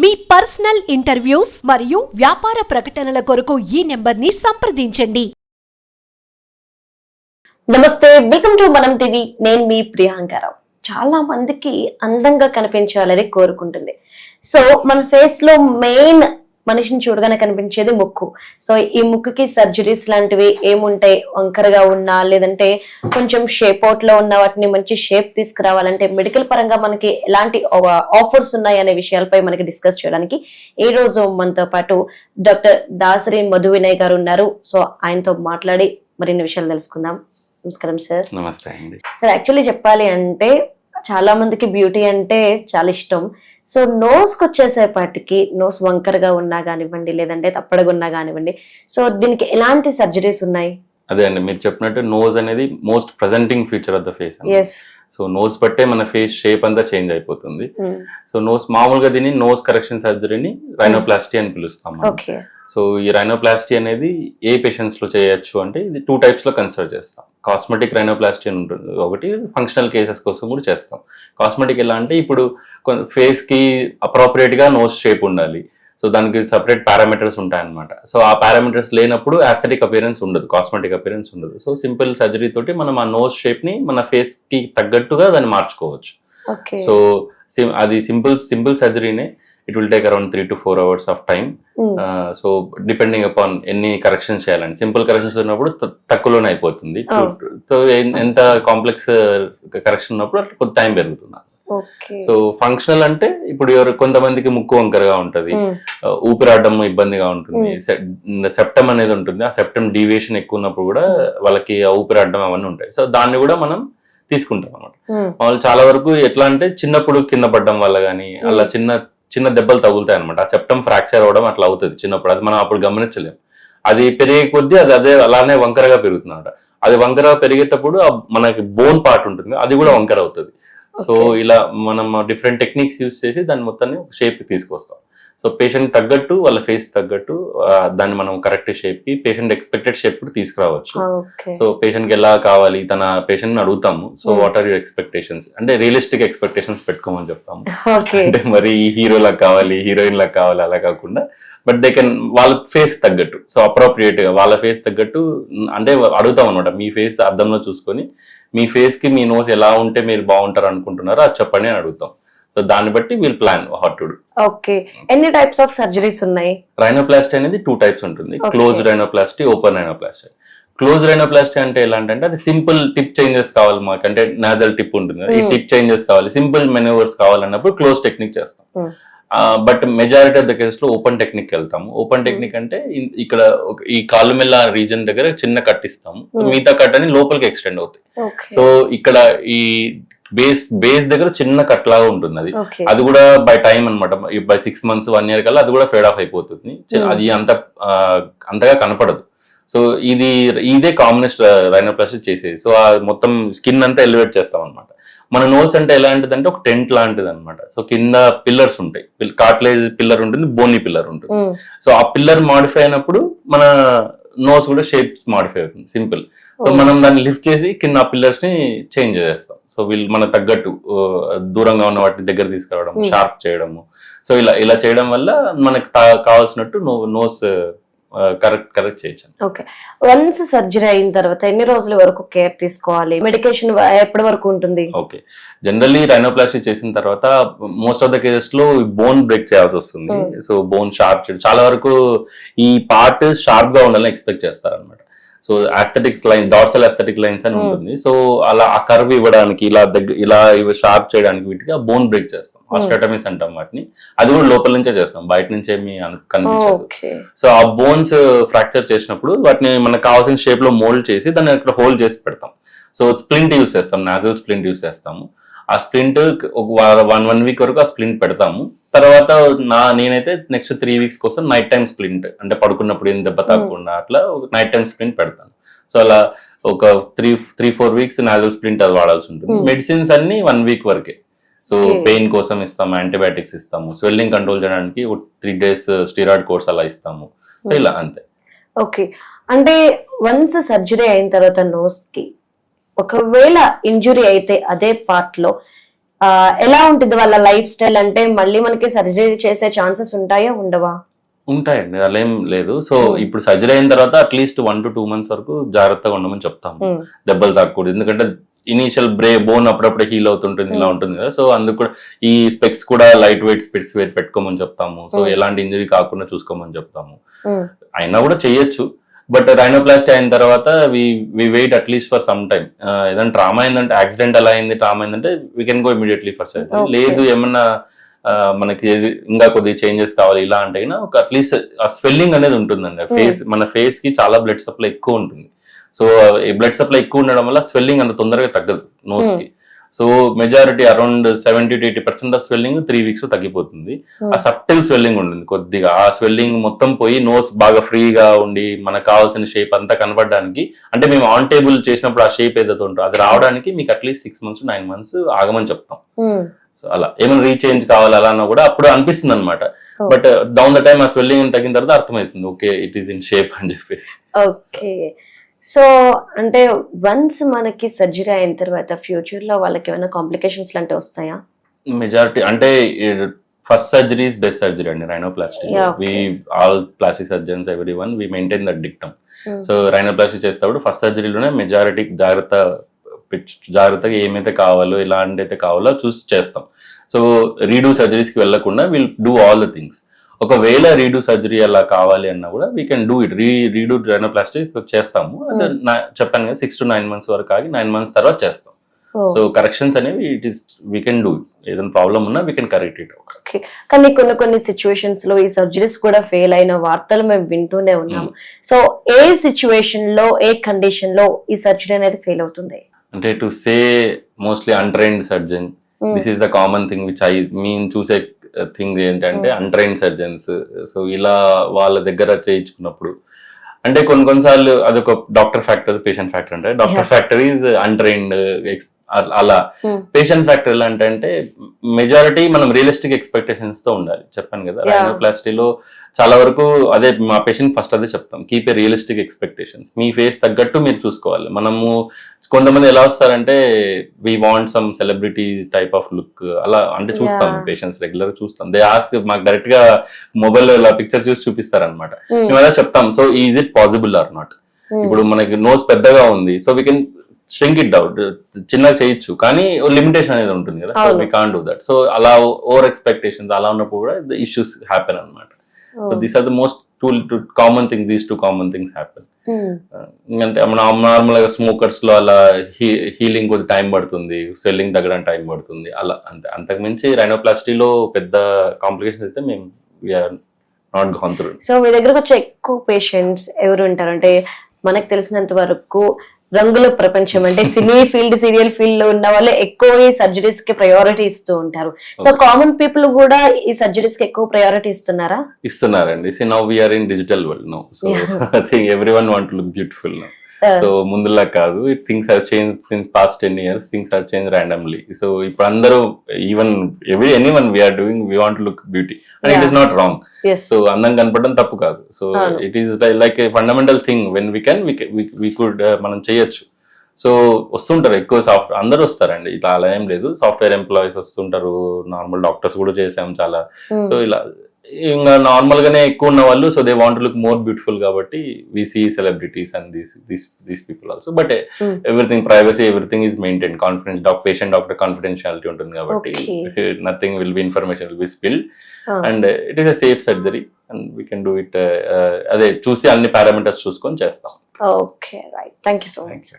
మీ personal interviews మరియు వ్యాపార ప్రకటనల కొరకు ఈ నెంబర్ని సంప్రదించండి. నమస్తే వెల్కమ్ టు మనం టీవీ. నేను మీ ప్రియాంకరావు చాలా మందికి అందంగా కనిపించాలని కోరుకుంటుంది. సో మన ఫేస్లో మెయిన్ మనిషిని చూడగానే కనిపించేది ముక్కు. సో ఈ ముక్కుకి సర్జరీస్ లాంటివి ఏముంటాయి? వంకరగా ఉన్నా లేదంటే కొంచెం షేప్ అవుట్లో ఉన్న వాటిని మంచి షేప్ తీసుకురావాలంటే మెడికల్ పరంగా మనకి ఎలాంటి ఆఫర్స్ ఉన్నాయి అనే విషయాలపై మనకి డిస్కస్ చేయడానికి ఈ రోజు మనతో పాటు డాక్టర్ దాసరి మధు వినయ్ గారు ఉన్నారు. సో ఆయనతో మాట్లాడి మరిన్ని విషయాలు తెలుసుకుందాం. నమస్కారం సార్. నమస్తే సార్ యాక్చువల్లీ చెప్పాలి అంటే చాలా మందికి బ్యూటీ అంటే చాలా ఇష్టం. సో నోస్కి వచ్చేసేపాటికి నోస్ వంకరగా ఉన్నా కానివ్వండి లేదంటే తప్పడగా ఉన్నా కానివ్వండి సో దీనికి ఎలాంటి సర్జరీస్ ఉన్నాయి? అదే అండి మీరు చెప్పినట్టు నోజ్ అనేది most presenting feature of the face yes so nose బట్టే మన ఫేస్ షేప్ అంతా చేంజ్ అయిపోతుంది. సో నోస్ మామూలుగా దీన్ని నోస్ కరెక్షన్ సర్జరీని రైనోప్లాస్టీ అని పిలుస్తాం సో ఈ రైనోప్లాస్టీ అనేది ఏ పేషెంట్స్లో చేయొచ్చు అంటే ఇది టూ టైప్స్లో కన్సిడర్ చేస్తాం. కాస్మెటిక్ రైనోప్లాస్టీ అని ఉంటుంది ఒకటి ఫంక్షనల్ కేసెస్ కోసం కూడా చేస్తాం. కాస్మెటిక్ ఎలా అంటే ఇప్పుడు ఫేస్కి అప్రోప్రియేట్గా నోస్ షేప్ ఉండాలి. సో దానికి సపరేట్ పారామీటర్స్ ఉంటాయన్నమాట. సో ఆ పారామీటర్స్ లేనప్పుడు ఆస్థెటిక్ అపియరెన్స్ ఉండదు కాస్మెటిక్ అపియరెన్స్ ఉండదు. సో సింపుల్ సర్జరీ తోటి మనం ఆ నోస్ షేప్ని మన ఫేస్కి తగ్గట్టుగా దాన్ని మార్చుకోవచ్చు. సో అది simple simple సర్జరీనే it will take around three to four hours of time so depending upon ఎన్ని కరెక్షన్స్ చేయాలండి. సింపుల్ కరెక్షన్స్ ఉన్నప్పుడు తక్కువలోనే అయిపోతుంది. Oh. సో ఎంత కాంప్లెక్స్ కరెక్షన్ ఉన్నప్పుడు అట్లా కొంత టైం పెరుగుతుంది. సో ఫంక్షనల్ అంటే ఇప్పుడు ఎవరు కొంతమందికి ముక్కు వంకరగా ఉంటది. ఊపిరాడడం ఇబ్బందిగా ఉంటుంది. సెప్టమ్ అనేది ఉంటుంది. ఆ సెప్టమ్ డీవియేషన్ ఎక్కువ ఉన్నప్పుడు కూడా వాళ్ళకి ఆ ఊపిరాడడం అవన్నీ ఉంటాయి. సో దాన్ని కూడా మనం తీసుకుంటాం అన్నమాట. వాళ్ళు చాలా వరకు ఎట్లా అంటే చిన్నప్పుడు కింద పడడం వల్ల కానీ అలా చిన్న చిన్న దెబ్బలు తగులుతాయి అనమాట ఆ సెప్టమ్ ఫ్రాక్చర్ అవడం అట్లా అవుతుంది చిన్నప్పుడు. అది మనం అప్పుడు గమనించలేం. అది పెరిగే కొద్దీ అది అదే అలానే వంకరగా పెరుగుతుంది అనమాట అది వంకరగా పెరిగేటప్పుడు మనకి బోన్ పార్ట్ ఉంటుంది. అది కూడా వంకర అవుతుంది. సో. ఇలా మనం డిఫరెంట్ టెక్నిక్స్ యూస్ చేసి దాన్ని మొత్తాన్ని షేప్ తీసుకొస్తాం సో పేషెంట్ తగ్గట్టు వాళ్ళ ఫేస్ తగ్గట్టు దాన్ని మనం కరెక్ట్ షేప్కి పేషెంట్ ఎక్స్పెక్టెడ్ షేప్ కూడా తీసుకురావచ్చు. సో పేషెంట్కి ఎలా కావాలి తన పేషెంట్ అడుగుతాము. So. What are your expectations అంటే రియలిస్టిక్ ఎక్స్పెక్టేషన్స్ పెట్టుకోమని చెప్తాము. అంటే మరి హీరో లాగా కావాలి హీరోయిన్ లాగా కావాలి అలా కాకుండా బట్ దే కెన్ వాళ్ళ ఫేస్ తగ్గట్టు. సో అప్రోప్రియేట్గా వాళ్ళ ఫేస్ తగ్గట్టు అంటే అడుగుతాం అనమాట మీ ఫేస్ అద్దంలో చూసుకొని మీ ఫేస్కి మీ నోస్ ఎలా ఉంటే మీరు బాగుంటారు అనుకుంటున్నారో అది చెప్పండి అని అడుగుతాం. సో దాన్ని బట్టి we'll plan what to okay ఎన్ని టైప్స్ ఆఫ్ సర్జరీస్ ఉన్నాయి? రైనోప్లాస్టీ అనేది టూ టైప్స్ ఉంటుంది. Close rhinoplasty open rhinoplasty close rhinoplasty అంటే ఎలా అంటే అది సింపుల్ టిప్ చేంజెస్ కావాలి మాకు. అంటే నాజల్ టిప్ ఉంటుంది. ఈ Hmm. టిప్ చేంజెస్ కావాలి. సింపుల్ మెనూవర్స్ కావాలన్నప్పుడు క్లోజ్ టెక్నిక్ చేస్తాం. Hmm. But majority of the కేసెస్లో ఓపెన్ టెక్నిక్ వెళ్తాము. ఓపెన్ టెక్నిక్ అంటే ఇ- ఇక్కడ ఈ కాలుమెల్ల రీజన్ దగ్గర చిన్న కట్ ఇస్తాము. Hmm. మిగతా కట్ అని లోపలికి ఎక్స్టెండ్ అవుతాయి. సో ఇక్కడ ఈ బేస్ బేస్ దగ్గర చిన్న కట్ లాగా ఉంటుంది అది అది కూడా బై టైం అనమాట by six months one year కల్లా అది కూడా ఫేడ్ ఆఫ్ అయిపోతుంది. Hmm. అది అంత అంతగా కనపడదు. సో ఇది ఇదే కామనెస్ట్ రైనోప్లాస్టీ చేసేది. సో ఆ మొత్తం స్కిన్ అంతా ఎలివేట్ చేస్తాం అనమాట మన నోస్ అంటే ఎలాంటిది అంటే ఒక టెంట్ లాంటిది అనమాట సో కింద పిల్లర్స్ ఉంటాయి. కార్టిలేజ్ పిల్లర్ ఉంటుంది బోనీ పిల్లర్ ఉంటుంది. సో ఆ పిల్లర్ మాడిఫై అయినప్పుడు మన నోస్ కూడా షేప్ మాడిఫై అవుతుంది సింపుల్ సో Oh. మనం దాన్ని లిఫ్ట్ చేసి కింద పిల్లర్స్ని చేంజ్ చేస్తాం సో వీళ్ళు మన తగ్గట్టు దూరంగా ఉన్న వాటిని దగ్గర తీసుకురావడం Hmm. షార్ప్ చేయడము సో ఇలా ఇలా చేయడం వల్ల మనకు కావాల్సినట్టు నోస్ కరెక్ట్ కరెక్ట్ చేయొచ్చు ఓకే. వన్స్ సర్జరీ అయిన తర్వాత ఎన్ని రోజుల వరకు కేర్ తీసుకోవాలి? మెడికేషన్ ఎప్పటి వరకు ఉంటుంది? ఓకే. జనరల్లీ రైనోప్లాస్టీ చేసిన తర్వాత మోస్ట్ ఆఫ్ ద కేసెస్లో బోన్ బ్రేక్ చేయాల్సి వస్తుంది. సో బోన్ షార్ప్ చాలా వరకు ఈ పార్ట్ షార్ప్గా ఉండాలని ఎక్స్పెక్ట్ చేస్తారు అనమాట so aesthetics line dorsal aesthetic lines అని Hmm. ఉంటుంది. సో అలా ఆ కర్వ్ ఇవ్వడానికి ఇలా దగ్గర ఇలా ఇవి షార్ప్ చేయడానికి వీటికి ఆ బోన్ బ్రేక్ చేస్తాం. Hmm. ఆస్ట్రాటమీస్ అంటాం వాటిని. అది కూడా లోపల నుంచే చేస్తాం. బయట నుంచి ఏమి అను- కనిపించదు. సో ఆ బోన్స్ ఫ్రాక్చర్ చేసినప్పుడు వాటిని మనకు కావాల్సిన షేప్లో మోల్డ్ చేసి దాన్ని అక్కడ హోల్డ్ చేసి పెడతాం. సో స్ప్లింట్ యూస్ చేస్తాం. నాజల్ స్ప్లింట్ యూస్ చేస్తాము. ఆ స్ప్లింట్ ఒక వన్ వన్ వీక్ వరకు ఆ స్ప్లింట్ పెడతాము. తర్వాత నా నేనైతే నెక్స్ట్ త్రీ వీక్స్ కోసం నైట్ టైం స్ప్లింట్ అంటే పడుకున్నప్పుడు ఏం దెబ్బ తాగకుండా అట్లా ఒక నైట్ టైం స్ప్లింట్ పెడతాను. సో అలా ఒక three three four weeks nasal splint అది వాడాల్సి ఉంటుంది. Hmm. మెడిసిన్స్ అన్ని వన్ వీక్ వరకే. సో. పెయిన్ కోసం ఇస్తాము యాంటీబయాటిక్స్ ఇస్తాము స్వెల్లింగ్ కంట్రోల్ చేయడానికి త్రీ డేస్ స్టీరాయిడ్ కోర్స్ అలా ఇస్తాము. సో ఇలా అంతే. ఓకే అంటే వన్స్ సర్జరీ అయిన తర్వాత నోస్కి ఒకవేళ ఇంజురీ అయితే అదే పార్ట్లో ఎలా ఉంటుంది వాళ్ళ లైఫ్ స్టైల్ అంటే మళ్ళీ మనకి సర్జరీ చేసే ఛాన్సెస్ ఉంటాయా ఉండవా? ఉంటాయండి అలా ఏం లేదు. So Hmm. ఇప్పుడు సర్జరీ అయిన తర్వాత at least one to two months వరకు జాగ్రత్తగా ఉండమని చెప్తాము. ఉమ్, దెబ్బలు తాకూడదు ఎందుకంటే ఇనీషియల్ బ్రే బోన్ అప్పుడప్పుడు హీల్ అవుతుంటుంది ఇలా Hmm. ఉంటుంది కదా. సో అందుకు కూడా ఈ స్పెక్స్ కూడా లైట్ వెయిట్ స్పెక్స్ వెయిట్ పెట్టుకోమని చెప్తాము. So Hmm. ఎలాంటి ఇంజరీ కాకుండా చూసుకోమని చెప్తాము. అయినా కూడా చేయొచ్చు. బట్ రైనోప్లాస్టీ అయిన తర్వాత we we wait at least for some time ఏదైనా ట్రామా అయిందంటే యాక్సిడెంట్ అలా అయింది ట్రామా అయిందంటే we can go immediately for surgery. లేదు ఏమన్నా మనకి ఇంకా కొద్దిగా చేంజెస్ కావాలి ఇలా అంటే ఒక అట్లీస్ట్ ఆ స్వెల్లింగ్ అనేది ఉంటుందండి. ఫేస్ మన ఫేస్కి చాలా బ్లడ్ సప్లై ఎక్కువ ఉంటుంది. సో ఈ బ్లడ్ సప్లై ఎక్కువ ఉండడం వల్ల స్వెల్లింగ్ అంత తొందరగా తగ్గదు నోస్కి. So majority around seventy to eighty percent of swelling three weeks తగ్గిపోతుంది. ఆ సబ్టిల్ స్వెల్లింగ్ ఉంటుంది కొద్దిగా. ఆ స్వెల్లింగ్ మొత్తం పోయి నోస్ బాగా ఫ్రీగా ఉండి మనకు కావాల్సిన షేప్ అంతా కనబడడానికి అంటే మేము ఆన్ టేబుల్ చేసినప్పుడు ఆ షేప్ ఏదైతే ఉంటుందో అది రావడానికి మీకు at least six months nine months ఆగమని చెప్తాం. సో అలా. ఏమైనా రీచేంజ్ కావాలి అలా అన్నా కూడా అప్పుడు అనిపిస్తుంది అనమాట. బట్ డౌన్ ద టైమ్ ఆ స్వెల్లింగ్ తగ్గిన తర్వాత అర్థమవుతుంది. Okay it is in shape అని చెప్పేసి. ఓకే సో అంటే వన్స్ మనకి సర్జరీ అయిన తర్వాత ఫ్యూచర్లో వాళ్ళకి ఏమైనా కాంప్లికేషన్స్ లాంటివి వస్తాయా? మెజారిటీ అంటే first surgery is best surgery అండి rhinoplasty Yeah, okay. We all plastic surgeons every one we maintain that dictum. So rhinoplasty చేసేటప్పుడు ఫస్ట్ సర్జరీలోనే మెజారిటీ జాగ్రత్త జాగ్రత్తగా ఏమైతే కావాలో ఎలాంటి అయితే కావాలో చూసి చేస్తాం. సో రీడూ సర్జరీస్కి వెళ్ళకుండా will do all the things ఒకవేళ రీడూ సర్జరీ అలా కావాలి అన్నా కూడా we can do it re redo rhinoplasty చేస్తాము. అదే నా- చెప్పాను కదా సిక్స్ టు నైన్ మంత్స్ వరకు ఆగి నైన్ మంత్స్ తర్వాత చేస్తాం. సో కరెక్షన్స్ అనేవి it is we can do ఏదైనా ప్రాబ్లం ఉన్నా we can correct it okay కానీ కొన్ని కొన్ని సిచ్యువేషన్స్లో ఈ సర్జరీస్ కూడా ఫెయిల్ అయిన వార్తలు మేము వింటూనే ఉన్నాము. సో ఏ సిచ్యువేషన్లో ఏ కండిషన్లో ఈ సర్జరీ అనేది ఫెయిల్ అవుతుంది? అంటే to say mostly untrained surgeon Hmm. This is the common thing which I mean చూసే థింగ్స్ ఏంటంటే. అన్ట్రైన్డ్ సర్జన్స్ సో ఇలా వాళ్ళ దగ్గర చేయించుకున్నప్పుడు అంటే కొన్ని కొన్నిసార్లు అదొక డాక్టర్ ఫ్యాక్టర్ పేషెంట్ ఫ్యాక్టర్ అంటే doctor Yeah. Factor is untrained అలా. పేషెంట్ ఫ్యాక్టర్ ఎలా అంటే మెజారిటీ మనం రియలిస్టిక్ ఎక్స్పెక్టేషన్స్తో ఉండాలి చెప్పాను కదా. రైనోప్లాస్టీలో చాలా వరకు అదే మా పేషెంట్ ఫస్ట్ అదే చెప్తాం కీప్ ఏ రియలిస్టిక్ ఎక్స్పెక్టేషన్స్ మీ ఫేస్ తగ్గట్టు మీరు చూసుకోవాలి మనము కొంతమంది ఎలా వస్తారంటే we want some celebrity type of look అలా అంటే చూస్తాం. పేషెంట్స్ రెగ్యులర్ చూస్తాం దే ఆస్క్ మాకు డైరెక్ట్గా మొబైల్ ఇలా పిక్చర్ చూసి చూపిస్తారనమాట Hmm. మేము అలా చెప్తాం so is it possible or not. ఇప్పుడు మనకి నోస్ పెద్దగా ఉంది so we can shrink it out చిన్నగా చేయొచ్చు కానీ లిమిటేషన్ అనేది ఉంటుంది కదా. So. We can do that so అలా ఓవర్ ఎక్స్పెక్టేషన్స్ అలా ఉన్నప్పుడు కూడా ద ఇష్యూస్ హ్యాపెన్ అనమాట. So these are the most two common thing these two common things happen. అంటే మన నార్మల్గా స్మోకర్స్లో అలా హీలింగ్ కొద్ది టైం పడుతుంది స్వెల్లింగ్ తగ్గడానికి టైం పడుతుంది అలా అంతే. అంతకు మించి రైనోప్లాస్టీలో పెద్ద కాంప్లికేషన్ అయితే మేము we are not gone through so మీ దగ్గరకు వచ్చే ఎక్కువ పేషెంట్స్ ఎవరు ఉంటారు? అంటే మనకు తెలిసినంత వరకు రంగుల ప్రపంచం అంటే సినీ ఫీల్డ్ సీరియల్ ఫీల్డ్లో ఉన్న వాళ్ళు ఎక్కువ ఈ సర్జరీస్కి ప్రయారిటీ ఇస్తూ ఉంటారు. సో. కామన్ పీపుల్ కూడా ఈ సర్జరీస్కి ఎక్కువ ప్రయారిటీ ఇస్తున్నారా? ఇస్తున్నారండి. See now we are in digital world no so I think every one want look beautiful no so ముందులా కాదు. Things have change since past ten years things have change randomly so ఇప్పుడు అందరూ even every any one we are doing we want look beauty and it. Is not wrong so అందం కనపడడం తప్పు కాదు. So. It is like a fundamental thing when we can we could మనం చేయొచ్చు. So వస్తుంటారు ఎక్కువ సాఫ్ట్ అందరూ వస్తారండి. ఇట్లా అలా ఏం లేదు. సాఫ్ట్వేర్ ఎంప్లాయీస్ వస్తుంటారు. నార్మల్ డాక్టర్స్ కూడా చేసాం చాలా. Hmm. సో ఇలా ఇంకా నార్మల్ గానే ఎక్కువ ఉన్న వాళ్ళు so they want look more beautiful కాబట్టి we see celebrities and these these these people also but. Everything privacy everything is maintain confidence doctor patient doctor confidentiality ఉంటుంది కాబట్టి. Nothing will be information will be spill. And it is a safe surgery and we can do it అదే చూసి అన్ని parameters చూసుకొని చేస్తాం okay right thank you so much.